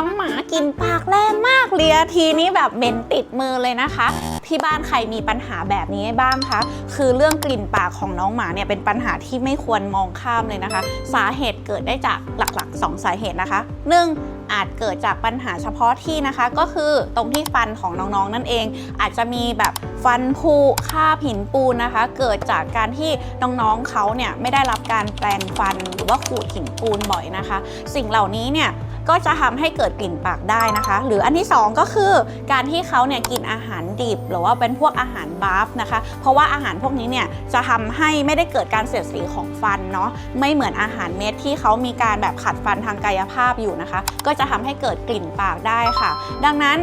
น้องหมากินปากแรงมากเลียทีนี้แบบเหม็นติดมือเลยนะคะที่บ้านใครมีปัญหาแบบนี้บ้างคะคือเรื่องกลิ่นปากของน้องหมาเนี่ยเป็นปัญหาที่ไม่ควรมองข้ามเลยนะคะ สาเหตุเกิดได้จากหลักๆ 2 สาเหตุนะคะ 1. อาจเกิดจากปัญหาเฉพาะที่นะคะ ก็คือตรงที่ฟันของน้องๆ นั่นเอง อาจจะมีแบบฟันผุคาบหินปูนนะคะ เกิดจากการที่น้องๆเขาเนี่ยไม่ได้รับการแปรงฟันหรือว่าขูดหินปูนบ่อยนะคะ สิ่งเหล่านี้เนี่ย ก็จะทำให้เกิดกลิ่นปากได้นะคะ หรืออันที่ 2 ก็คือการที่เขาเนี่ยกินอาหารดิบ หรือว่าเป็นพวกอาหารบาฟนะคะ เพราะว่าอาหารพวกนี้เนี่ยจะทำให้ไม่ได้เกิดการเสียดสีของฟันเนาะไม่เหมือนอาหารเม็ดที่เขามีการแบบขัดฟันทางกายภาพอยู่นะคะ ก็จะทำให้เกิดกลิ่นปากได้ค่ะ ดังนั้น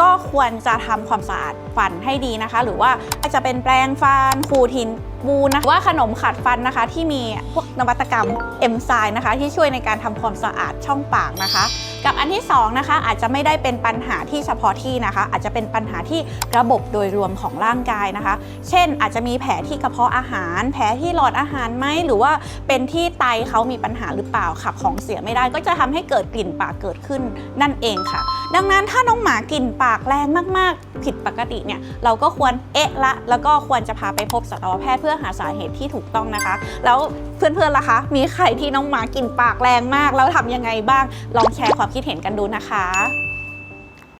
ก็ควรจะทำความสะอาดฟันให้ดีนะคะ หรือว่าอาจจะเป็นแปรงฟันขูดหินบูนนะว่าขนมขัดฟันนะคะ ที่มีพวกนวัตกรรมเอนไซม์นะคะ ที่ช่วยในการทำความสะอาดช่องปากนะคะ กับอันที่สองนะคะอาจจะไม่ได้เป็นปัญหาที่เฉพาะที่นะคะ อาจจะเป็นปัญหาที่ระบบโดยรวมของร่างกายนะคะ เช่น อาจจะมีแผลที่กระเพาะอาหาร แผลที่หลอดอาหารไหมหรือว่าเป็นที่ไตเขามีปัญหาหรือเปล่าขับของเสียไม่ได้ก็จะทำให้เกิดกลิ่นปากเกิดขึ้นนั่นเองค่ะ ดังนั้นถ้าน้องหมากลิ่นปากแรงมาก ๆ ผิดปกติเนี่ยเราก็ควรเอะละ แล้วก็ควรจะพาไปพบสัตวแพทย์เพื่อหาสาเหตุที่ถูกต้องนะคะ แล้วเพื่อนๆล่ะคะ มีใครที่น้องหมากลิ่นปากแรงมาก แล้วทำยังไงบ้างลองแชร์ความคิดเห็นกันดูนะคะ